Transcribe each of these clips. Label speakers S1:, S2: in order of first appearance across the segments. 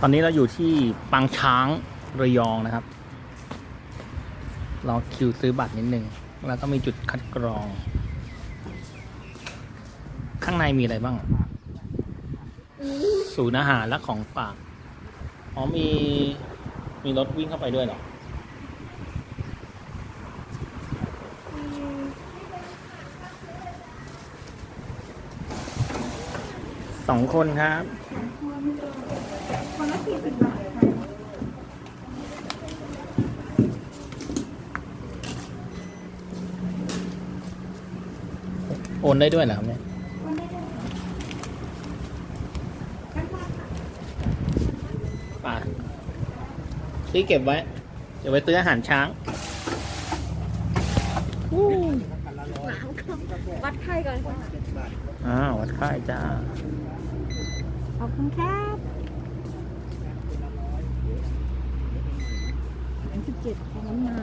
S1: ตอนนี้เราอยู่ที่ปางช้างระยองนะครับรอคิวซื้อบัตรนิดนึง แล้วก็มีจุดคัดกรอง ข้างในมีอะไรบ้าง ศูนย์อาหารและของฝาก อ๋อมีมีรถวิ่งเข้าไปด้วยเหรอ สองคนครับ โอนได้ด้วยเหรอครับเนี่ยป่าซื้อเก็บไว้ เดี๋ยวไว้ซื้ออาหารช้างอู้
S2: วัดไข้ก่อนค่ะ
S1: อ้าววัดค่ายจ้า
S2: ขอบคุณครับสิบ เจ็ดของน้ำมา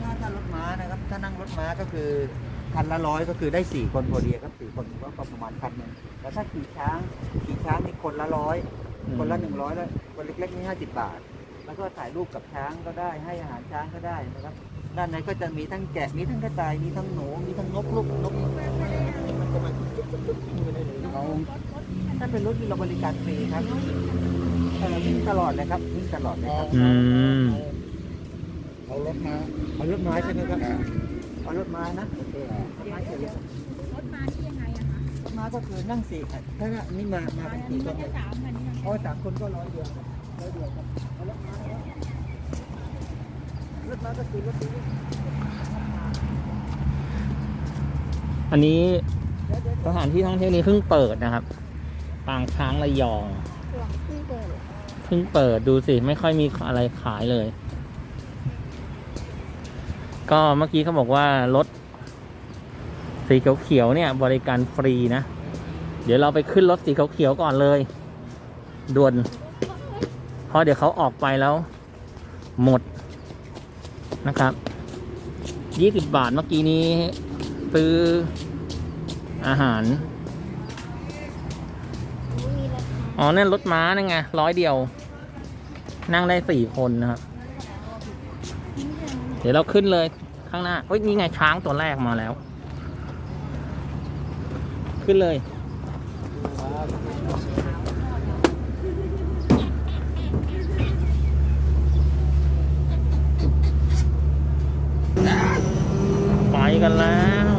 S3: ถ้าถ้ารถม้านะครับ ถ้านั่งรถม้าก็คือคันละร้อยก็คือได้สี่คนพอดีครับสี่คนก็ประมาณคันหนึงแล้วถ้าขี่ช้างขี่ช้างนี่คนละร้อย
S1: อืม
S3: คนละหนึ่งร้อยแล้วคนเล็กๆนี่ห้าสิบบาท แล้วก็ถ่ายรูปกับช้างก็ได้ให้อาหารช้างก็ได้นะครับ ด้านในก็จะมีทั้งแกะมีทั้งกระต่ายมีทั้งหนูมีทั้งนกลูกนกมันจะมาจุ๊บจุ๊บจุ๊บจุ๊บวิ่งไปได้เลยเราถ้าเป็นรถที่เราบริการฟรีครับ เออวิ่งตลอดเลยครับวิ่งตลอดเลยครับ
S1: อืม
S3: เอารถมาเอารถไม้ใช่ไหมครับเอารถไม้นะโอเครถไม้เสร็จแล้ว
S2: รถมาที่ยังไงอะคะ
S3: รถไม้ก็คือนั่งสี่คันถ้านี่มามาเป็นสี่คน
S2: จะสามพันนี่นะ
S3: เอาสามคนก็ร้อยเดียวครับร้อยเดียวครับเอารถไม้นะรถไม้ก็คือรถนี้
S1: อันนี้สถานที่ท่องเที่ยวนี้เพิ่งเปิดนะครับ ปางช้างระยอง
S2: หลวงพี่เปิด
S1: เพิ่งเปิดดูสิ ไม่ค่อยมีอะไรขายเลย ก็เมื่อกี้เขาบอกว่ารถสีเขียวๆเนี่ย บริการฟรีนะ เดี๋ยวเราไปขึ้นรถสีเขียวๆก่อนเลย ด่วนเพราะเดี๋ยวเขาออกไปแล้ว หมดนะครับยี่สิบบาทเมื่อกี้นี้ ซื้ออาหารอ๋อนั่นรถม้านั่นไงร้อยเดียว นั่งได้สี่คนนะครับ เดี๋ยวเราขึ้นเลยข้างหน้าเฮ้ยนี่ไงช้างตัวแรกมาแล้ว ขึ้นเลย ไปกันแล้ว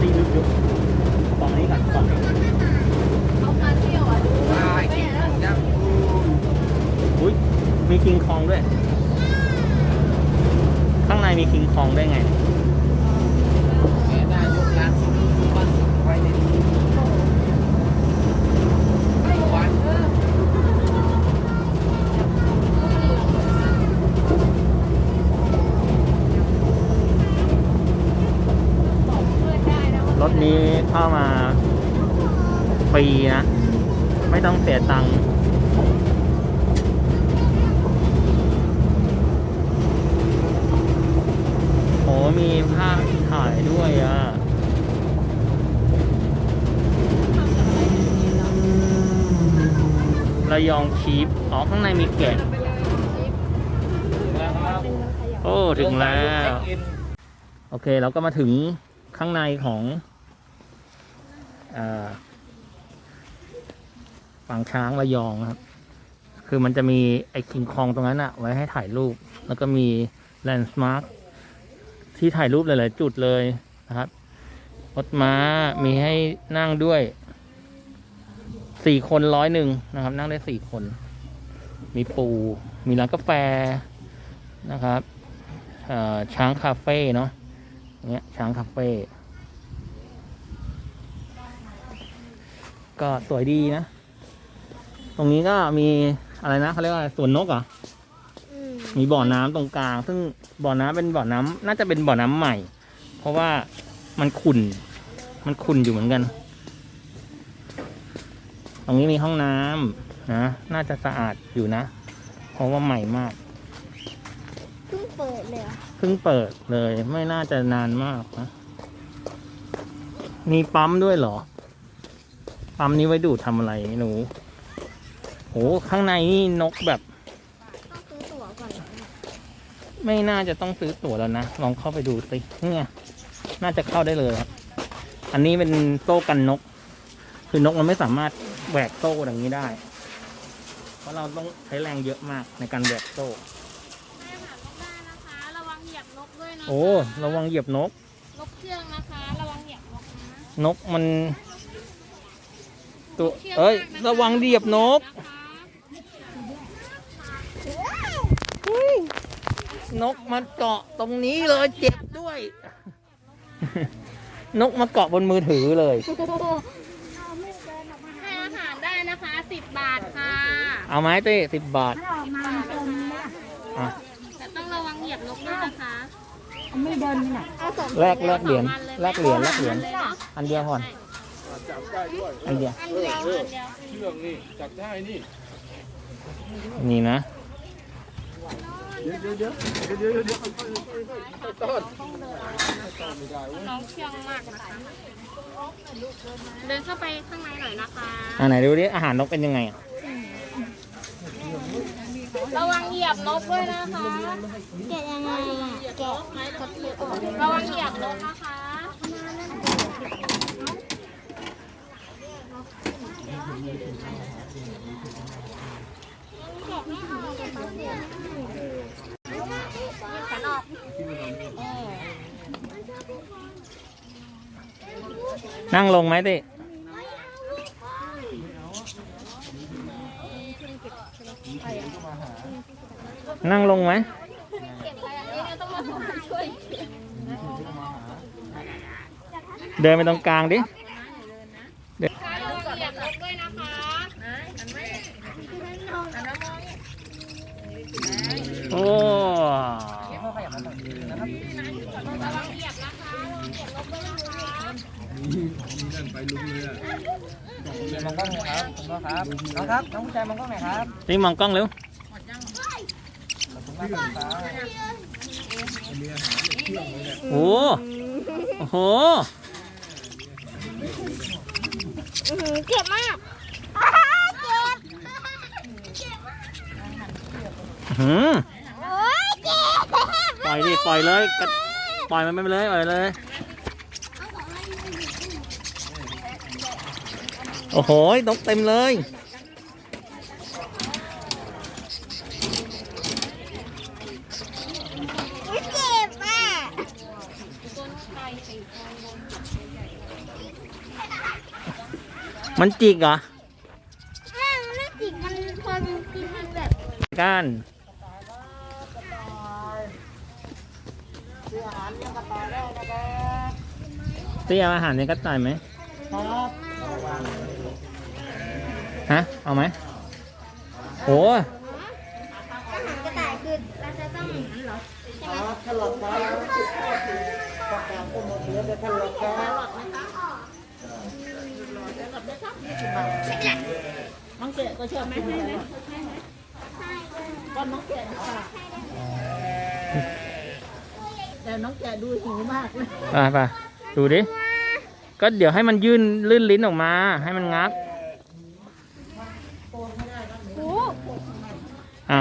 S1: ตีลึกยุกฝั่งนี้ก่อนฝั่งนี้
S2: เขามาเที่ยวอะดูไม่แล้ว
S1: อุ้ย มีคิงคองด้วย ข้างในมีคิงคองได้วยไง
S3: นายกร้านสุขุมบ้านสุขไว้ในนี้วัน
S2: บอกเพื่อนได้นะว่าร
S1: ถนี้เข้ามาฟรีนะ ไม่ต้องเสียตังค์ มีภาพถ่ายด้วยอะระยองชีฟอ๋อข้างในมีแกะโอ้ ถึงแล้ว โอเค เราก็มาถึงข้างในของอาปางช้างระยองครับ คือมันจะมีไอ้คิงคองตรงนั้นอะไว้ให้ถ่ายรูป แล้วก็มีแลนด์มาร์ค ที่ถ่ายรูปหลาย ๆ จุดเลยนะครับรถม้ามีให้นั่งด้วยสี่คนร้อยหนึ่งนะครับ นั่งได้สี่คน มีปู มีร้านกาแฟนะครับช้างคาเฟ่เนาะอย่างเงี้ยช้างคาเฟ่ก็สวยดีนะ ตรงนี้ก็มีอะไรนะเขาเรียกว่าสวนนกอ
S2: อื ม
S1: มีบ่อน้ำตรงกลาง ซึ่งบ่อน้ำเป็นบ่อน้ำน่าจะเป็นบ่อน้ำใหม่ เพราะว่ามันขุ่น มันขุ่นอยู่เหมือนกัน ตรงนี้มีห้องน้ำนะ น่าจะสะอาดอยู่นะ เพราะว่าใหม่มาก
S2: เพิ่งเปิดเลยเหรอ
S1: เพิ่งเปิดเลย ไม่น่าจะนานมากนะ มีปั๊มด้วยเหรอ ปั๊มนี้ไว้ดูดทำอะไรหนูโหข้างในนี่นกแบบ
S2: ต้องซื้อตั๋วก่อนเหรอ
S1: ไม่น่าจะต้องซื้อตั๋วแล้วนะ ลองเข้าไปดูสิเนี่ยน่าจะเข้าได้เลยครับ อันนี้เป็นโซ่กันนก คือนกมันไม่สามารถแหวกโซ่อย่างนี้ได้ เพราะเราต้องใช้แรงเยอะมากในการแหวกโซ่
S2: แม่ถามนกได้นะคะระวังเหยียบนกด้วยนะคะ
S1: โอ้ระวังเหยียบนก
S2: นกเชื่องนะคะ ระวังเหยียบนกนะ
S1: นกมันตัวเอ้ย ระวังเหยียบนก นกมันเกาะตรงนี้เลยเจ็บด้วย นกมาเกาะบนมือถือเลย
S2: ให้อาหารได้นะคะสิบบาทค่ะ
S1: เอาไหมเต้สิบบาท
S2: มาเต็มนะ
S1: อะ
S2: แต่ต้องระวังเหยียบนกด้วยนะคะ
S4: ไม่เดินน่ะ
S2: เอาสอง
S1: แลกแลกเหรียญ
S2: สองอันล
S1: แลกเหรียญแลกเหรียญ
S2: อาเลยเนาะ
S1: อันเดียวก่อนอันเดียว
S2: อันเดียวอันเดียว
S5: เชื่องนี่จับได้นี่
S1: นี่นะ
S2: น้องเชื่องมากนะคะเดินเข้าไปข้างในหน่อยนะคะ
S1: อันไหนดูดิอาหารนกเป็นยังไงอะ
S2: ระวังเหยียบนกด้วยนะคะแกะยังไงอะแกะกดถือออกระวังเหยียบนกนะคะ
S1: นั่งลงไหมต้นั่งลงไหมเดินไปตรงกลางดิ
S2: ระวังเหยียบนกด้วยนะคะ
S1: โอ้
S2: ระวังเหยียบนะคะระวังเหยียบนกด้วยนะ คะ
S3: มองกล้องหน่อยครับคุณพ่อครับน้องครับน้องผู้ชายมองกล้องหน่อยครับ
S1: นี่มองกล้องเร็ว
S3: ขอบคุณมากครับ
S1: โอ้โอ้โห
S2: เจ็บมาก
S1: หืม
S2: โอ้ยเจ็บ
S1: ปล่ อยดิปล่อยเลยกระปล่อยมันไปเลยปล่อยเลย โอ้โหนกเต็มเลย
S2: เจ็บอะ
S1: มันจิกเหรอ
S2: มันไม่จิกมันพอมันกินมันแบบ
S1: ก้าน
S3: ซื้ออาหารเลี้ยงกระต่ายได้นะครับ
S1: เตี้ยเอาอาหารในกระต่ายไหม
S3: ครับ
S1: ฮะ เอาไหมโห
S2: อาหารกระต่ายคือเราจะต้องอย่างนั้นเหรอ
S3: ครับแครอทครับประกาศก็หมดเหลือแต่แครอทครับ
S4: น้องแกะก็ชอบกินอะไรก็น้องแกะค่ะแต่น้องแกะดูหิวมากเลย
S1: ไปไปดูดิ ก็เดี๋ยวให้มันยื่นลื่นลิ้นออกมา ให้มันงับ
S2: โอ้
S1: อะ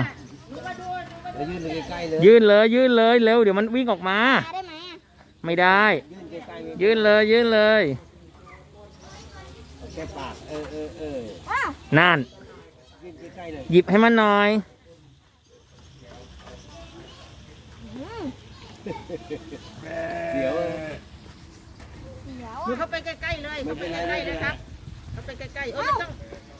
S3: เดี๋ยวยื่นเลยใกล้ๆเลย
S1: ยื่นเลย ยื่นเลยเร็วเดี๋ยวมันวิ่งออกมา
S2: ได้ไหมอะ
S1: ไม่ได้
S3: ยื่นใกล้ๆเลย
S1: ยื่นเลย ยื่นเลย
S3: แค่ปากเออเออเออ
S1: นั่น
S3: ยื่นใกล้ๆเลย
S1: หยิบให้มันหน่อย
S3: เดี๋ยว
S4: หนู เข้าไปใกล้ๆเลย
S3: ไม่
S4: เข้าไป
S3: เป็นไร
S4: ใกล้
S3: ไม่
S4: ๆ
S3: เป็นไร
S4: เลยครับเข้าไปใกล้ๆเออไม่ต้อง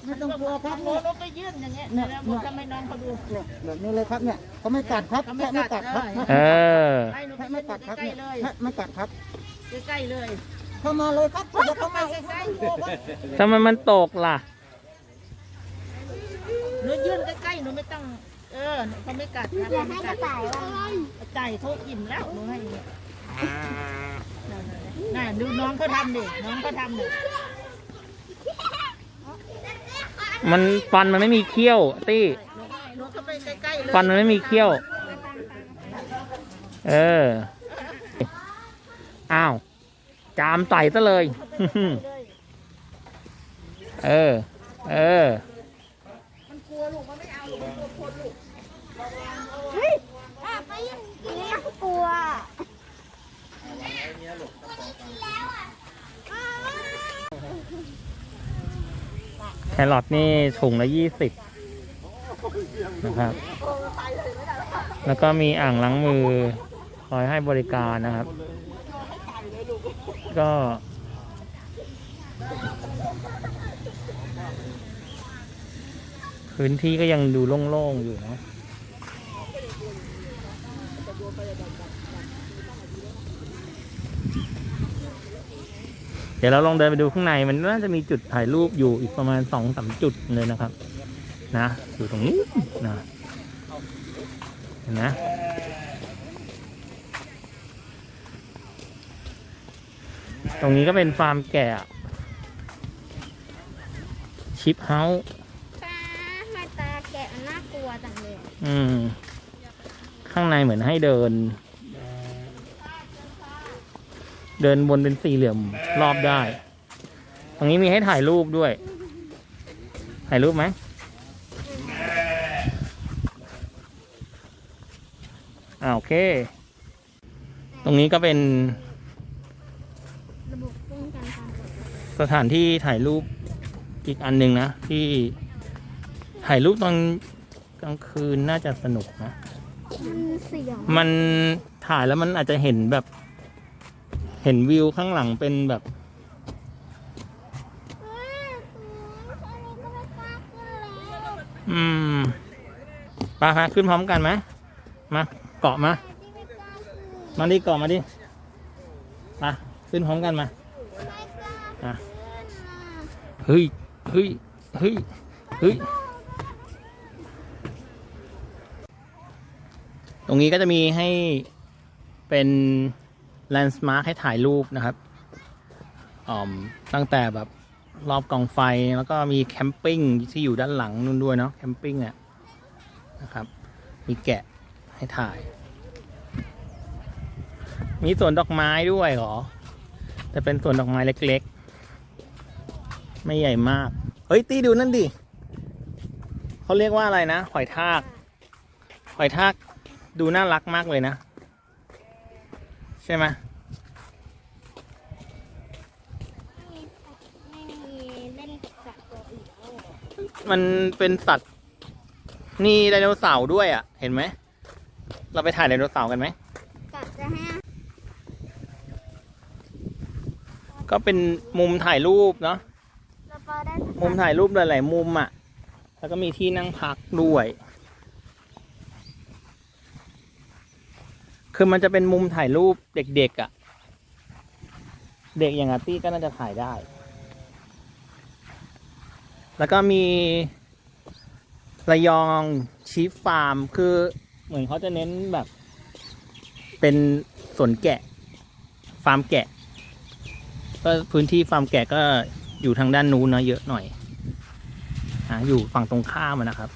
S3: ไม่ต้องกลัวครับ
S4: โน้ตไปยื่นอย่างเงี้ยเนี่ยหนูทำให้น้องเขาดู
S3: เนี่ยแบบนี้เลยครับเนี่ยเขาไม่กัดครับ
S4: เขาไม่
S3: แค่ไม่
S4: กั
S3: กั
S4: ด
S3: ดครับ
S4: เลย
S1: เออ
S4: ให้หนูไป
S3: แค่ไม่กัดครับ
S4: ใกล้
S3: เนี่ย
S4: ๆเลย
S3: แค่ไม่กัดครับ
S4: ใกล้ๆเลย
S3: เข้ามาเลยครับอย่าเข้ามา
S4: ใกล้
S1: ทำไมมันตกล่ะ
S4: หนูยื่นใกล้ๆหนูไม่ต้อง เออเขาไม่กัดครับ
S2: อยากให้กระต่ายว่า
S4: ไก่เขาอิ่มแล้วหนูให้เนี่ยน่ะดูน้องเขาทำดิน้องเขาทำดิ
S1: มันฟันมันไม่มีเขี้ยว ตี้
S4: หนูเข้าไปใกล้ๆเลย
S1: ฟันมันไม่มีเขี้ยว
S4: เเอ
S1: อ อ้าว จามไต่ซะเลย เออ เออ
S2: อะไปยังกินน่ากลัว
S1: แครอทนี่ถุงละยี่สิบนะครับ แล้วก็มีอ่างล้างมือ คอยให้บริการนะครับ ก็ พื้นที่ก็ยังดูโล่งๆอยู่นะ ดี๋ยวเราลองเดินไปดูข้างในมันน่าจะมีจุดถ่ายรูปอยู่อีกประมาณสองสามจุดเลยนะครับ นะอยู่ตรงนี้นะเห็นไหมตรงนี้ก็เป็นฟาร์มแกะชิปเฮาส์
S2: ตาทำไมตาแกะมันน่ากลัวจังเลย
S1: อืม ข้างในเหมือนให้เดิน เดินบนเป็นสี่เหลี่ยมรอบได้ ตรงนี้มีให้ถ่ายรูปด้วย ถ่ายรูปไหมอ่าโอเค ตรงนี้ก็เป็น
S2: ระบบป้องกันการเกิดอุบัติเหตุ
S1: สถานที่ถ่ายรูปอีกอันหนึ่งนะ ที่ถ่ายรูปตอนกลางคืนน่าจะสนุกนะ
S2: มันเสียว
S1: มันถ่ายแล้วมันอาจจะเห็นแบบ เห็นวิวข้างหลังเป็นแบบ
S2: เฮ้ยอันนี้ก็ไม่กล้าขึ้นแล้ว
S1: อืมปลาพาขึ้นพร้อมกันไหมมาเกาะมา
S2: มา
S1: ดิเกาะมาดิมาขึ้นพร้อมกันมาอะเฮ้ยเฮ้ยเฮ้ยเฮ้ยตรงนี้ก็จะมีให้เป็น แลนด์มาร์คให้ถ่ายรูปนะครับออตั้งแต่แบบรอบกองไฟแล้วก็มีแคมปิ้งที่อยู่ด้านหลังนู่นด้วยเนาะแคมปิ้งเนี่ยนะครับ มีแกะให้ถ่าย มีสวนดอกไม้ด้วยเหรอ แต่เป็นสวนดอกไม้เล็กๆ ไม่ใหญ่มาก เฮ้ย ตีดูนั่นดิเขาเรียกว่าอะไรนะ หอยทาก หอยทากดูน่ารักมากเลยนะ ใช่ไหม
S2: ไม่มีเล่นกับสัตว์ตัวอื่นแล้วเหรอ
S1: มันเป็นสัตว์นี่ไดโนเสาร์ด้วยอะ เห็นไหม เราไปถ่ายไดโนเสาร์กันไหม
S2: กัดจะให้
S1: ก็เป็นมุมถ่ายรูปเนาะ
S2: เราปลาได้
S1: มุมถ่ายรูปหลาย ๆ มุมอะ แล้วก็มีที่นั่งพักด้วย คือมันจะเป็นมุมถ่ายรูปเด็ก ๆ อะ เด็กอย่างอาร์ตี้ก็น่าจะถ่ายได้ แล้วก็มีระยองชีฟฟาร์ม คือเหมือนเขาจะเน้นแบบ เป็นสวนแกะ ฟาร์มแกะ ก็พื้นที่ฟาร์มแกะก็อยู่ทางด้านนู้นเนะเยอะหน่อยอ่าอยู่ฝั่งตรงข้ามนะครับ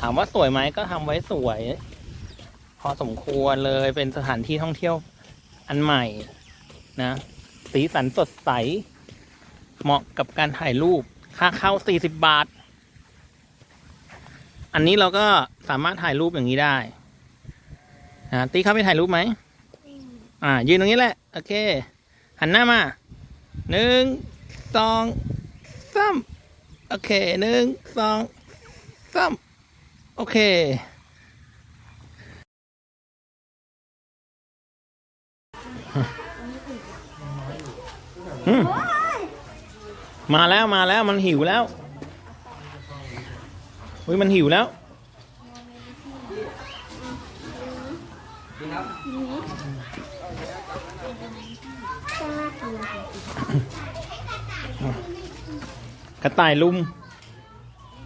S1: ถามว่าสวยไหมก็ทำไว้สวย พอสมควรเลยเป็นสถานที่ท่องเที่ยวอันใหม่นะ สีสันสดใส เหมาะกับการถ่ายรูป ค่าเข้า 40 บาท อันนี้เราก็สามารถถ่ายรูปอย่างนี้ได้นะตีเข้าไปถ่ายรูปไหมอ่า ยืนตรงนี้แหละ โอเค หันหน้ามาหนึ่งสองสามโอเคหนึ่งสองสามโอเค อืมมาแล้วมาแล้วมันหิวแล้วอุ้ยมันหิวแล้ว
S2: ก็น่ากลัว
S1: กระต่ายลุม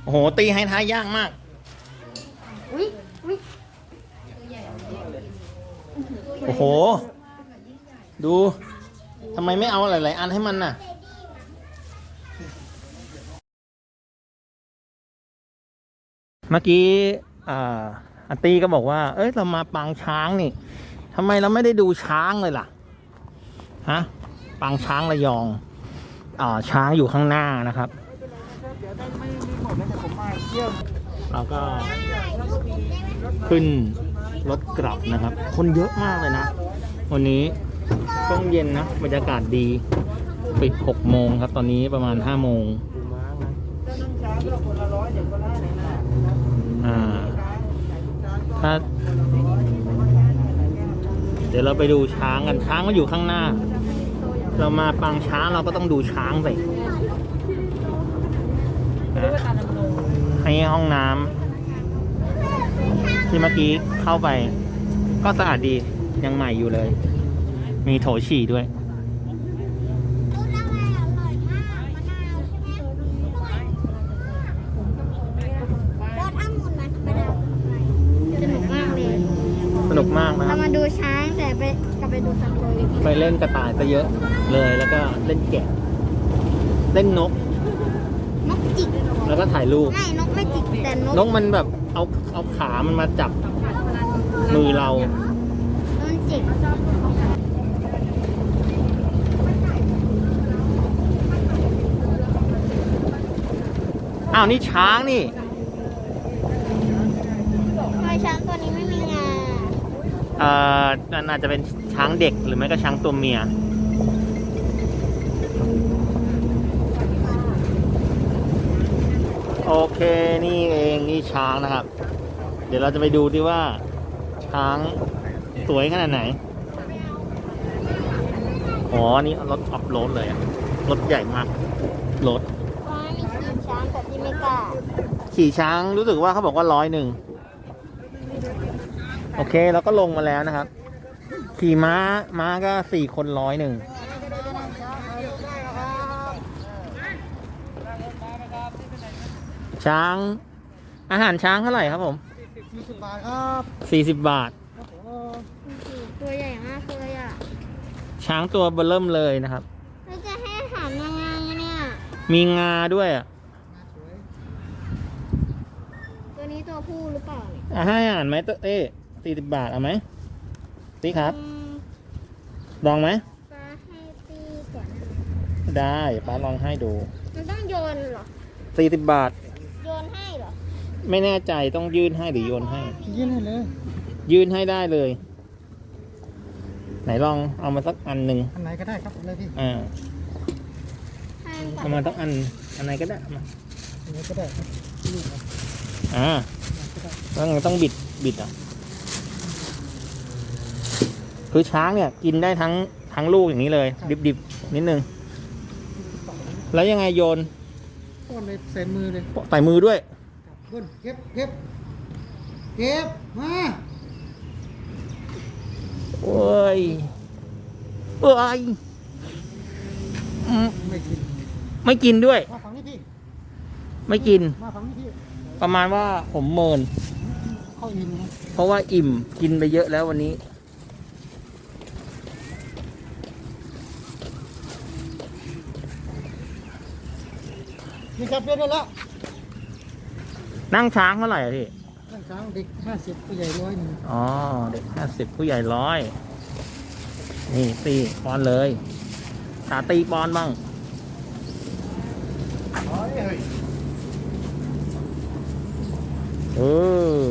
S1: โอ้โห ตีให้ท้ายยากมาก
S2: อุ้ยอุ้ย
S1: โอ้โห ดู ทำไมไม่เอาหลาย ๆ อันให้มันน่ะเมื่อกี้อาตีก็บอกว่า เอ้ย เรามาปางช้างนี่ทำไมเราไม่ได้ดูช้างเลยล่ะ ฮะ ปางช้างระยองอ่าช้างอยู่ข้างหน้านะครับ
S3: เรา
S1: ก็ขึ้นรถกลับนะครับ คนเยอะมากเลยนะ วันนี้ ช่วงเย็นนะบรรยากาศดีปิด6โมงครับ ตอนนี้ประมาณ5โมง
S3: ถ้านั่งอ่า
S1: ถ้าเดี๋ยวเราไปดูช้างกันช้างมันอยู่ข้างหน้า เรามาปางช้างเราก็ต้องดูช้างสินะให้ห้องน้ำที่เมื่อกี้เข้าไป ก็สะอาดดียังใหม่อยู่เลย มีโถฉี่ด้วย
S2: รสอะไรอร่อยมากมะนาวใช่ไหมรสองุ่นมันมะนาวสนุกมากเลย
S1: สนุกมากนะค
S2: เรา
S1: รับ
S2: มาดูช้างแต่ไปกลับไปดูสัตว์เลย
S1: ไปเล่นกระต่ายซะเยอะเลยแล้วก็เล่นแกะ เล่นนก
S2: นกจิก
S1: แล้วก็ถ่ายรูป
S2: ไม่นกไม่จิกแต่นก
S1: นกมันแบบเอาเอาขามันมาจับมือเรา
S2: มันจิก
S1: อ้าวนี่ช้างนี่
S2: ทำไมช้างตัวนี้ไม่มีงา
S1: เอ่อมันอาจจะเป็นช้างเด็กหรือไม่ก็ช้างตัวเมีย โอเคนี่เองนี่ช้างนะครับ เดี๋ยวเราจะไปดูดิว่า ช้างสวยขนาดไหน อ๋อ นี่รถออฟโรดเลยอะรถใหญ่มาก รถ
S2: ว้ามีขี่ช้างแต่ที่ไม่กล้า
S1: ขี่ช้างรู้สึกว่าเขาบอกว่าร้อยหนึ่งโอเคเราก็ลงมาแล้วนะครับ ขี่ม้าม้าก็สี่คนร้อยหนึ่งช้าง อาหารช้างเท่าไหร่ครับผม
S3: สี่สิบบาทครับ
S1: สี่สิบบาท
S2: ตัวใหญ่มากเลยอะ
S1: ช้างตัวเบอร์เริ่มเลยนะครับ
S2: แล้วจะให้อาหารยังไงเนี่ย
S1: มีงาด้วยอะ
S2: ตัวนี้ตัวผู้หรือเปล่าเนี่ย
S1: อะให้อาหารไหมเต้เต้สี่สิบบาทเอาไหมตีครับ
S2: อืม
S1: ลองไหม
S2: ป้าให้ตีก่อน
S1: ได้ป้าลองให้ดู
S2: มันต้องโยนเหรอ
S1: สี่สิบบาท
S2: โยนให้เหรอ
S1: ไม่แน่ใจต้องยื่นให้หรือโยนให้
S3: ยื่นให้เลย
S1: ยื่นให้ได้เลย ไหนลองเอามาสักอันหนึ่ง
S3: อันไหนก็ได้ครับอะไรพี่
S1: อ่า
S2: ให้
S1: เอามาสักอันอันไหนก็ได้เอามา
S3: อันไหนก็ได้ครับ
S1: อ่าต้องต้องบิดบิดอะคือช้างเนี่ย กินได้ทั้งทั้งลูกอย่างนี้เลย ดิบดิบนิดนึง แล้วยังไงโยน
S3: ต้นเลยใส่มือเลย
S1: ใส่มือด้วย
S3: ขึ้นเก็บเก็บเก็บมา
S1: โอ้ยเอ้ยอืม
S3: ไม่กิน
S1: ไม่กินด้วย
S3: มาฝั่งนี้พี่
S1: ไม่กิน
S3: มาฝั่งนี้พี่
S1: ประมาณว่าผมเมิน
S3: เข้าอินนะ
S1: เพราะว่าอิ่มกินไปเยอะแล้ววันนี้
S3: นี่ครับเรียบร้อยแล้ว
S1: นั่งช้างเท่าไหร่อะพี่
S3: ท่านช้างเด็กห้าสิบผู้ใหญ่ร้อยหนึ่ง
S1: อ๋อ เด็กห้าสิบผู้ใหญ่ร้อย นี่ตีปอนเลยสาตีปอนบ้าง เออ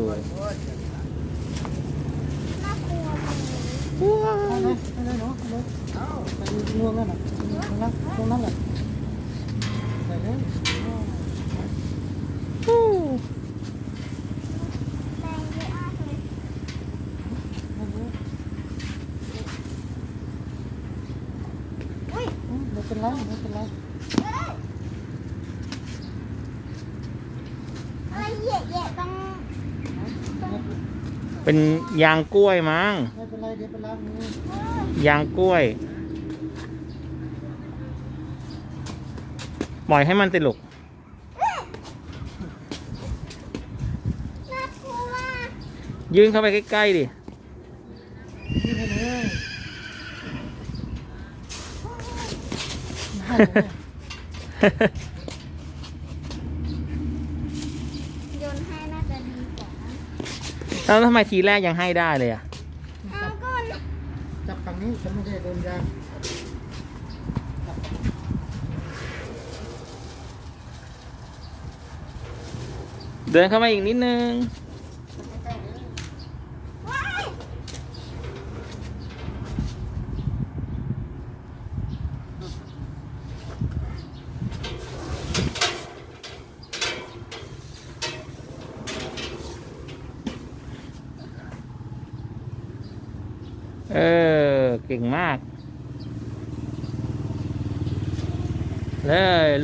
S2: น่ากลัว
S3: เอาเลยเอาเลยเนาะเอาเลยเอาไปรวมนั่นน่ะตรงนั้นตรงนั้นแหละใส่เลย
S2: แรงเยอะมากเลย
S3: เอาเลย
S2: อุ้ย
S3: อืมไม่เป็นไรไม่เป็นไร
S2: อะไรเหยียดเหยียดต้อง
S1: เป็นยางกล้วยมั้ง
S3: ไม่เป็นไรเดี๋ยวไปล้างมือ
S1: ยางกล้วย ปล่อยให้มันติดลูก
S2: น่ากลัว
S1: ยืนเข้าไปใกล้ๆดิ
S3: นี่ไปเลย
S2: ฮ่าฮ่าจะ
S1: แล้วทำไมทีแรกยังให้ได้เลยอะ
S2: เอาก็มัน
S3: จับฝั่งนี้จะไม่ได้โดนยาง
S1: เดินเข้ามาอีกนิดนึง เออ เก่งมาก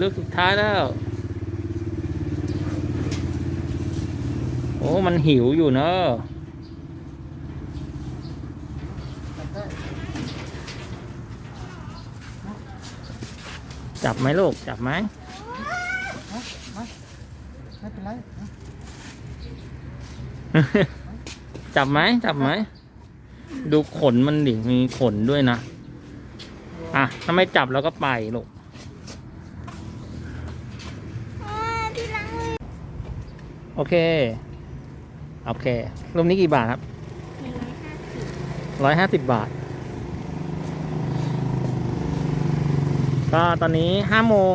S1: ลูกสุดท้ายแล้ว โอ้ มันหิวอยู่เนอะจับไหมลูก จับไหม
S3: ไม่เป็นไร
S1: จับไหมจับไหม ดูขนมันดิมีขนด้วยนะ อะ ถ้าไม่จับเราก็ไปลูก
S2: อ่าที่ล้างมือ
S1: โอเค โอเครูปนี้กี่บาทครับร้อยห้าสิบบาท ก็ตอนนี้ห้าโมง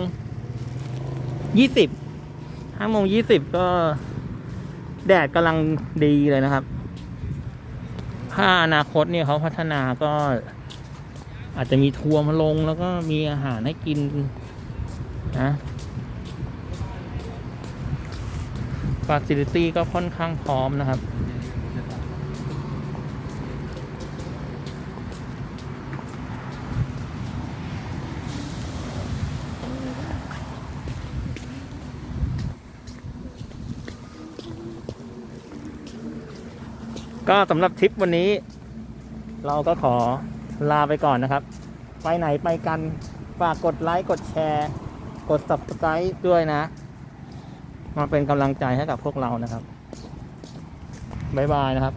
S1: ยี่สิบห้าโมงยี่สิบก็แดดกำลังดีเลยนะครับ ถ้าอนาคตเนี่ยเขาพัฒนาก็อาจจะมีทัวร์มาลงแล้วก็มีอาหารให้กินนะ ฟ a ซิลิตี้ก็ค่อนข้างพร้อมนะครับ ก็สำหรับทริปวันนี้ เราก็ขอลาไปก่อนนะครับ ไปไหนไปกัน ฝากกดไลค์ กดแชร์ กด subscribe ด้วยนะ มาเป็นกำลังใจให้กับพวกเรานะครับ บ๊ายบายนะครับ